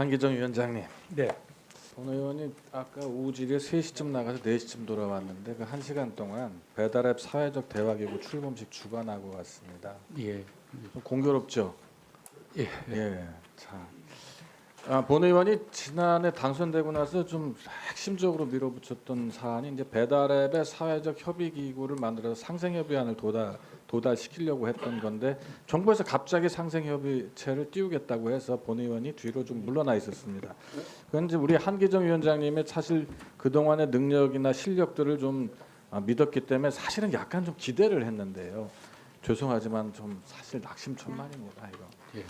한기정 위원장님. 네. 본 의원이 아까 오후 지에 3시쯤 나가서 4시쯤 돌아왔는데 그 1시간 동안 배달앱 사회적 대화기구 출범식 주관하고 왔습니다. 예. 좀 공교롭죠? 예. 예. 자. 아, 본 의원이 지난해 당선되고 나서 좀 핵심적으로 밀어붙였던 사안이 이제 배달앱의 사회적 협의 기구를 만들어서 상생 협의안을 도달 도달시키려고 했던 건데 정부에서 갑자기 상생 협의체를 띄우겠다고 해서 본 의원이 뒤로 좀 물러나 있었습니다. 그건 이제 우리 한기정 위원장님의 사실 그 동안의 능력이나 실력들을 좀 아, 믿었기 때문에 사실은 약간 좀 기대를 했는데요. 죄송하지만 좀 사실 낙심천만입니다. 이거. 예.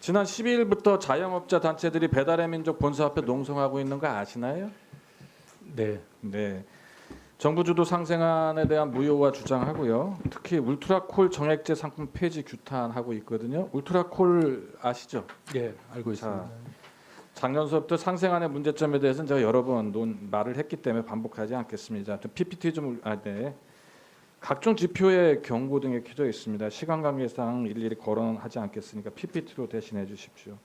지난 12일부터 자영업자 단체들이 배달의 민족 본사 앞에 농성하고 있는 거 아시나요? 네. 네. 정부 주도 상생안에 대한 무효화 주장하고요. 특히 울트라콜 정액제 상품 폐지 규탄하고 있거든요. 울트라콜 아시죠? 예. 알고 자, 있습니다. 작년서부터 상생안의 문제점에 대해서는 제가 여러 번 논, 말을 했기 때문에 반복하지 않겠습니다. 좀 PPT 좀 아, 네. 각종 지표에 경고 등이 켜져 있습니다. 시간 관계상 일일이 거론하지 않겠으니까 PPT로 대신해 주십시오.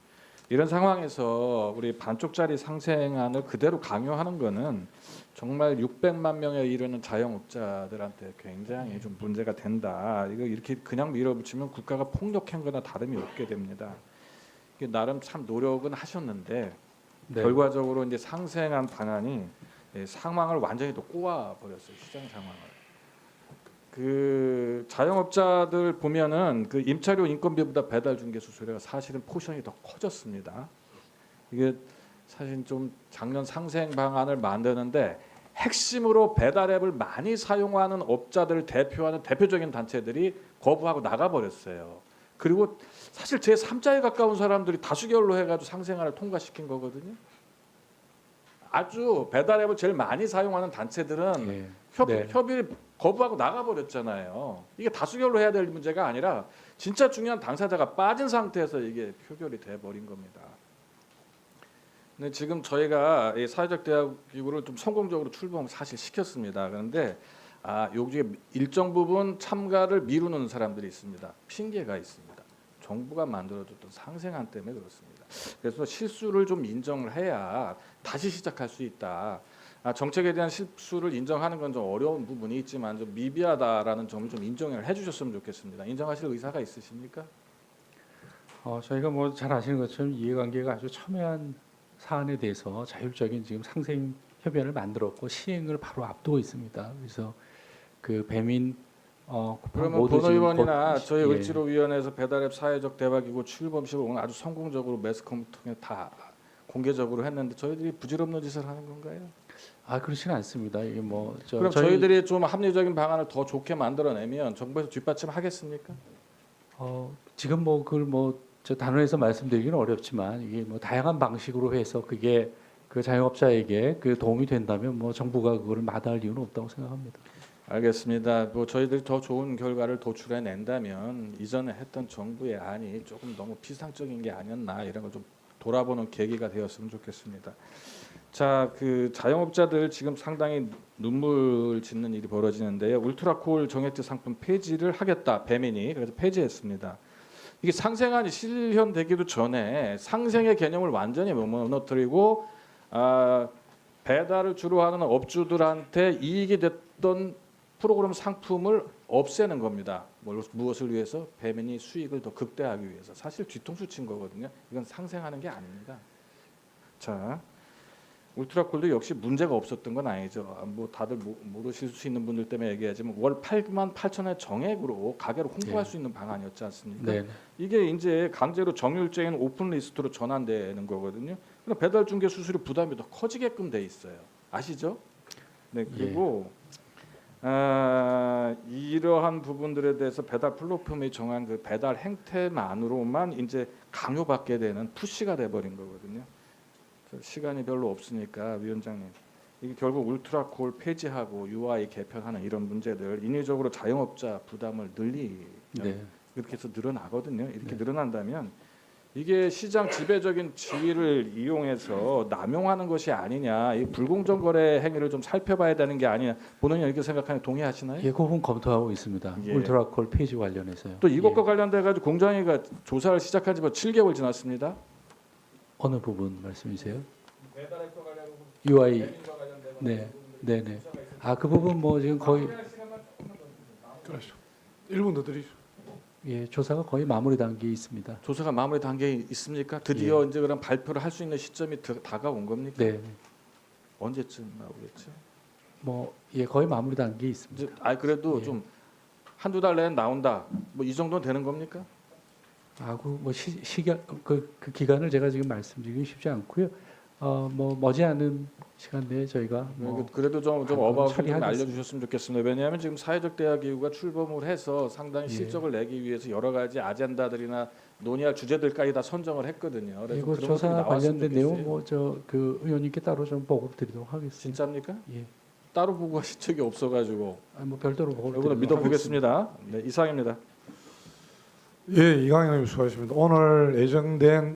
이런 상황에서 우리 반쪽짜리 상생안을 그대로 강요하는 것은 정말 600만 명에 이르는 자영업자들한테 굉장히 좀 문제가 된다. 이거 이렇게 그냥 밀어붙이면 국가가 폭력한 거나 다름이 없게 됩니다. 나름 참 노력은 하셨는데 네. 결과적으로 이제 상생한 방안이 예, 상황을 완전히 또 꼬아 버렸어요 시장 상황을. 그 자영업자들 보면은 그 임차료 인건비보다 배달 중개 수수료가 사실은 포션이 더 커졌습니다. 이게 사실 좀 작년 상생 방안을 만드는데 핵심으로 배달 앱을 많이 사용하는 업자들을 대표하는 대표적인 단체들이 거부하고 나가 버렸어요. 그리고 사실 제 3자에 가까운 사람들이 다수결로 해가지고 상생안을 통과시킨 거거든요. 아주 배달 앱을 제일 많이 사용하는 단체들은 예. 협, 네. 협의를 거부하고 나가버렸잖아요. 이게 다수결로 해야 될 문제가 아니라 진짜 중요한 당사자가 빠진 상태에서 이게 표결이 돼버린 겁니다. 근데 지금 저희가 이 사회적 대화 기구를 좀 성공적으로 출범 사실 시켰습니다. 그런데 아, 여기에 일정 부분 참가를 미루는 사람들이 있습니다. 핑계가 있습니다. 정부가 만들어줬던 상생안 때문에 그렇습니다. 그래서 실수를 좀 인정을 해야 다시 시작할 수 있다. 아, 정책에 대한 실수를 인정하는 건 좀 어려운 부분이 있지만 좀 미비하다라는 점을 좀 인정을 해주셨으면 좋겠습니다. 인정하실 의사가 있으십니까? 어, 저희가 뭐 잘 아시는 것처럼 이해관계가 아주 첨예한 사안에 대해서 자율적인 지금 상생 협의안을 만들었고 시행을 바로 앞두고 있습니다. 그래서 그 배민 어, 그러면 모두 본 지금 의원이나 곧- 저희 예. 을지로위원회에서 배달앱 사회적 대화기구 출범식을 오늘 아주 성공적으로 매스컴 통해 다 공개적으로 했는데 저희들이 부질없는 짓을 하는 건가요? 아 그렇지는 않습니다. 이게 뭐 저 그럼 저희... 들이좀 합리적인 방안을 더 좋게 만들어내면 정부에서 뒷받침하겠습니까? 어, 지금 뭐 그걸 뭐저 단언해서 말씀드리기는 어렵지만 이게 뭐 다양한 방식으로 해서 그게 그 자영업자에게 그 도움이 된다면 뭐 정부가 그거를 마다할 이유는 없다고 생각합니다. 알겠습니다. 뭐 저희들이 더 좋은 결과를 도출해 낸다면 이전에 했던 정부의 안이 조금 너무 피상적인 게 아니었나 이런 걸좀 돌아보는 계기가 되었으면 좋겠습니다. 자, 그 자영업자들 지금 상당히 눈물 짓는 일이 벌어지는데요. 울트라콜 정액제 상품 폐지를 하겠다 배민이 그래서 폐지했습니다. 이게 상생안이 실현되기도 전에 상생의 개념을 완전히 무너뜨리고 아, 배달을 주로 하는 업주들한테 이익이 됐던 프로그램 상품을 없애는 겁니다. 뭘- 무엇을 위해서? 배민이 수익을 더 극대화하기 위해서. 사실 뒤통수 친 거거든요. 이건 상생하는 게 아닙니다. 자, 울트라콜도 역시 문제가 없었던 건 아니죠. 아, 뭐 다들 모- 모르실 수 있는 분들 때문에 얘기하지만 월 8만 8천의 정액으로 가게를 홍보할 예. 수 있는 방안이었지 않습니까? 네. 이게 이제 강제로 정률제인 오픈 리스트로 전환되는 거거든요. 그럼 배달 중개 수수료 부담이 더 커지게끔 돼 있어요. 아시죠? 네 그리고 아, 이러한 부분들에 대해서 배달 플랫폼이 정한 그 배달 행태만으로만 이제 강요받게 되는 푸시가 돼버린 거거든요. 시간이 별로 없으니까 위원장님 이게 결국 울트라콜 폐지하고 UI 개편하는 이런 문제들 인위적으로 자영업자 부담을 늘리 네. 이렇게 해서 늘어나거든요. 이렇게 네. 늘어난다면 이게 시장 지배적인 지위를 이용해서 남용하는 것이 아니냐, 이 불공정 거래 행위를 좀 살펴봐야 되는 게 아니냐. 본인이 이렇게 생각하는 동의하시나요? 예, 그 부분 검토하고 있습니다. 예. 울트라콜 페이지 관련해서요. 또 이것과 예. 관련돼 가지고 공정위가 조사를 시작한 지 뭐 7개월 지났습니다. 어느 부분 말씀이세요? UI 네, 네, 네. 아 그 부분 뭐 지금 거의 그렇죠. 1분 더 드리죠. 예 조사가 거의 마무리 단계에 있습니다. 조사가 마무리 단계에 있습니까? 드디어 이제 그럼 발표를 할 수 있는 시점이 드- 다가온 겁니까? 네, 언제쯤 나오겠죠? 뭐 예 거의 마무리 단계에 있습니다. 아 그래도 예. 좀 한두 달 내에 나온다. 뭐 이 정도는 되는 겁니까? 아고 뭐 시, 시간 그, 그 기간을 제가 지금 말씀드리기 쉽지 않고요. 어 뭐 머지않은 시간 내에 저희가 뭐 그래도 좀, 좀 아, 어바웃 좀. 알려주셨으면 좋겠습니다. 왜냐하면 지금 사회적 대화 기구가 출범을 해서 상당히 예. 실적을 내기 위해서 여러 가지 아젠다들이나 논의할 주제들까지 다 선정을 했거든요. 그래서 그리고 조사 관련된. 내용 뭐 저 그 의원님께 따로 좀 보고 드리도록 하겠습니다. 진짜입니까? 예. 따로 보고하신 적이 없어가지고 아, 뭐 별도로 보고 이거는 드리도록 믿어보겠습니다. 네, 이상입니다. 예, 이강현님 수고하셨습니다. 오늘 예정된